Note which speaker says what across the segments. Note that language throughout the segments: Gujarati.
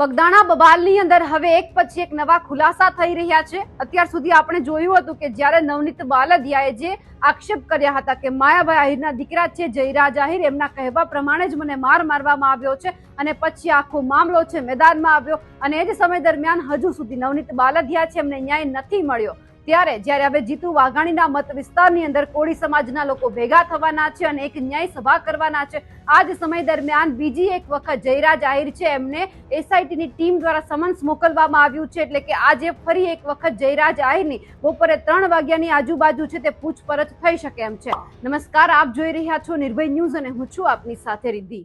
Speaker 1: બગદાણા બબાલની અંદર હવે એક પછી એક નવા ખુલાસા થઈ રહ્યા છે. અત્યાર સુધી આપણે જોયું હતું કે જ્યારે નવનીત બાલદિયાએ જે આક્ષેપ કર્યા હતા કે માયાભાઈ આહિરના દીકરા છે, જયરાજ આહિર, એમના કહેવા પ્રમાણે જ મને માર મારવામાં આવ્યો છે અને પછી આખો મામલો છે મેદાનમાં આવ્યો અને એ જ સમય દરમિયાન હજુ સુધી નવનીત બાલદિયા છે, એમને ન્યાય નથી મળ્યો. ત્યારે જ્યારે હવે જીતુ વાઘાણીના મત વિસ્તારની અંદર કોળી સમાજના લોકો ભેગા થવાના છે અને એક ન્યાય સભા કરવાના છે આ જ સમય દરમિયાન બીજી એક વખત જયરાજ આહિર છે, એમને એસઆઈટીની ટીમ દ્વારા સમન્સ મોકલવામાં આવ્યું છે, એટલે કે આજે ફરી એક વખત જયરાજ આહિરની બપોરે ત્રણ વાગ્યાની આજુબાજુ છે તે પૂછપરછ થઈ શકે એમ છે. નમસ્કાર, આપ જોઈ રહ્યા છો નિર્ભય ન્યૂઝ અને હું છું આપની સાથે રિદ્ધિ.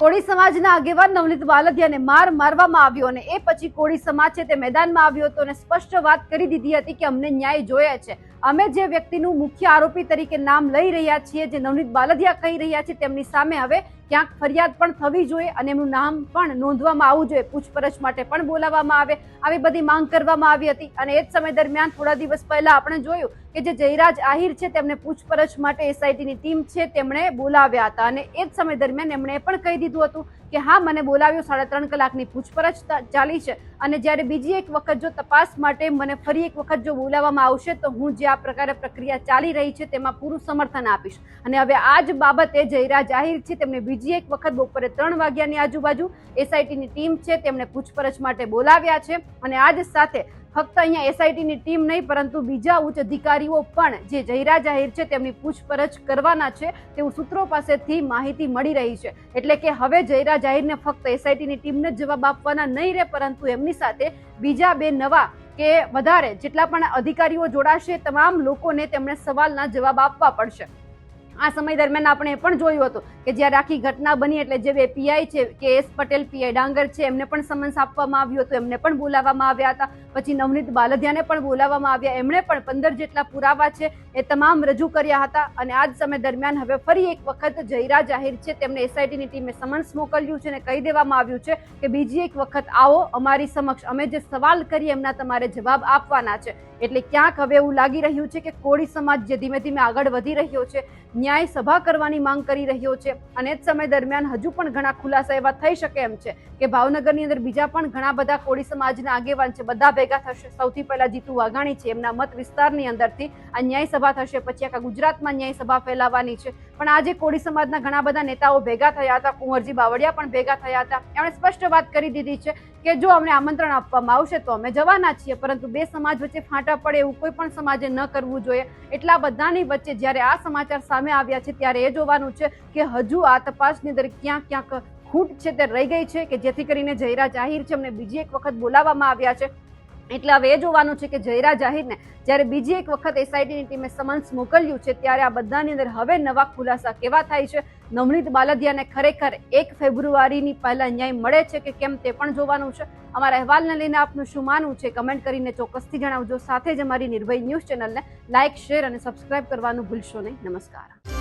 Speaker 1: કોળી સમાજના આગેવાન નવનીત બાલદિયાને માર મારવામાં આવ્યો અને એ પછી કોળી સમાજ છે તે મેદાનમાં આવ્યો હતો અને સ્પષ્ટ વાત કરી દીધી હતી કે અમને ન્યાય જોઈએ છે. અમે જે વ્યક્તિનું મુખ્ય આરોપી તરીકે નામ લઈ રહ્યા છીએ, જે નવનીત બાલદિયા કહી રહ્યા છે, તેમની સામે હવે ક્યાંક ફરિયાદ પણ થવી જોઈએ અને એમનું નામ પણ નોંધવામાં આવવું જોઈએ. પૂછપરછ માટે પણ બોલાવવામાં આવે. આવી બધી માંગ કરવામાં આવી હતી અને એ જ સમય દરમિયાન થોડા દિવસ પહેલા આપણે જોયું કે જે જયરાજ આહિર છે તેમને પૂછપરછ માટે એસઆઈટીની ટીમ છે તેમણે બોલાવ્યા હતા અને એ જ સમય દરમિયાન એમણે પણ કહી દીધું હતું કે હા, મને બોલાવ્યો સાડા ત્રણ કલાકની પૂછપરછ ચાલી છે અને જ્યારે બીજી એક વખત જો તપાસ માટે મને ફરી એક વખત જો બોલાવવામાં આવશે તો હું જે આ પ્રકારે પ્રક્રિયા ચાલી રહી છે તેમાં પૂરું સમર્થન આપીશ. અને હવે આ જ બાબતે જયરાજ આહિર છે તેમને બીજી એક વખત બપોરે ત્રણ વાગ્યાની આજુબાજુ એસઆઈટીની ટીમ છે, તેમને પૂછપરછ માટે બોલાવ્યા છે અને આ સાથે ફક્ત અહીંયા એસઆઈટીની ટીમ નહીં, પરંતુ બીજા ઉચ્ચ અધિકારીઓ પણ જે જયરાજ જાહેર છે, તેમની પૂછપરછ કરવાના છે, તેવું સૂત્રો પાસેથી માહિતી મળી રહી છે. એટલે કે હવે જયરાજ જાહેરને ફક્ત એસઆઈટીની ટીમને જ જવાબ આપવાના નહીં રહે, પરંતુ એમની સાથે બીજા બે નવા કે વધારે જેટલા પણ અધિકારીઓ જોડાશે, તમામ લોકોને તેમણે સવાલના જવાબ આપવા પડશે. આ સમય દરમિયાન આપણે પણ જોયું હતું કે જ્યારે આખી ઘટના બની એટલે જે પીઆઈ છે, કે એસ પટેલ, પીઆઈ ડાંગર છે, એમને પણ સમન્સ આપવામાં આવ્યું હતું, એમને પણ બોલાવવામાં આવ્યા હતા. પછી નવનીત બાલધિયાને પણ બોલાવવામાં આવ્યા. એમણે પણ પંદર જેટલા પુરાવા છે એ તમામ રજૂ કર્યા હતા અને આ જ સમય દરમિયાન હવે ફરી એક વખત જયરા જાહેર છે. તેમને એસઆઈટીની ટીમે સમન્સ મોકલ્યું છે અને કહી દેવામાં આવ્યું છે કે બીજી એક વખત આવો, અમારી સમક્ષ અમે જે સવાલ કરીએ એમના તમારે જવાબ આપવાના છે. એટલે ક્યાંક હવે એવું લાગી રહ્યું છે કે કોળી સમાજ જે ધીમે ધીમે આગળ વધી રહ્યો છે, ન્યાય સભા કરવાની માંગ કરી રહ્યો છે અને જ સમય દરમિયાન હજુ પણ ઘણા ખુલાસા એવા થઈ શકે એમ છે કે ભાવનગરની અંદર બીજા પણ ઘણા બધા કોળી સમાજના આગેવાન છે. બધા ભેગા થશે. સૌથી પહેલા જીતુ વાઘાણી છે. એમના મત વિસ્તારની અંદરથી આ ન્યાય સભા થશે. પછી આખા ગુજરાતમાં ન્યાય સભા ફેલાવાની છે. પણ આજે કોળી સમાજના ઘણા બધા નેતાઓ ભેગા થયા હતા. કુંવરજી બાવળિયા પણ ભેગા થયા હતા. એમણે સ્પષ્ટ વાત કરી દીધી છે કે જો અમને આમંત્રણ આપવામાં આવશે તો અમે જવાના છીએ. પરંતુ બે સમાજ વચ્ચે ફાંટા પડે એવું કોઈ પણ સમાજે ન કરવું જોઈએ. એટલા બધાની વચ્ચે જ્યારે આ સમાચાર સામે આવ્યા છે ત્યારે એ જોવાનું છે કે હજુ આ તપાસની અંદર ક્યાં ક્યાંક ખૂટ છે તે રહી ગઈ છે કે જેથી કરીને જયરા જાહેર છે અમને બીજી એક વખત બોલાવવામાં આવ્યા છે. એટલે હવે એ જોવાનું છે કે જયરા જાહિરને જ્યારે બીજી એક વખત એસઆઈટીની ટીમે સમન્સ મોકલ્યું છે, ત્યારે આ બધાની અંદર હવે નવા ખુલાસા કેવા થાય છે? નવનીત બાલદિયાને ખરેખર એક ફેબ્રુઆરીની પહેલાં ન્યાય મળે છે કે કેમ તે પણ જોવાનું છે. અમારા અહેવાલને લઈને આપનું શું માનવું છે? કમેન્ટ કરીને ચોક્કસથી જણાવજો. સાથે જ અમારી નિર્ભય ન્યૂઝ ચેનલને લાઇક શેર અને સબસ્ક્રાઇબ કરવાનું ભૂલશો નહીં. નમસ્કાર.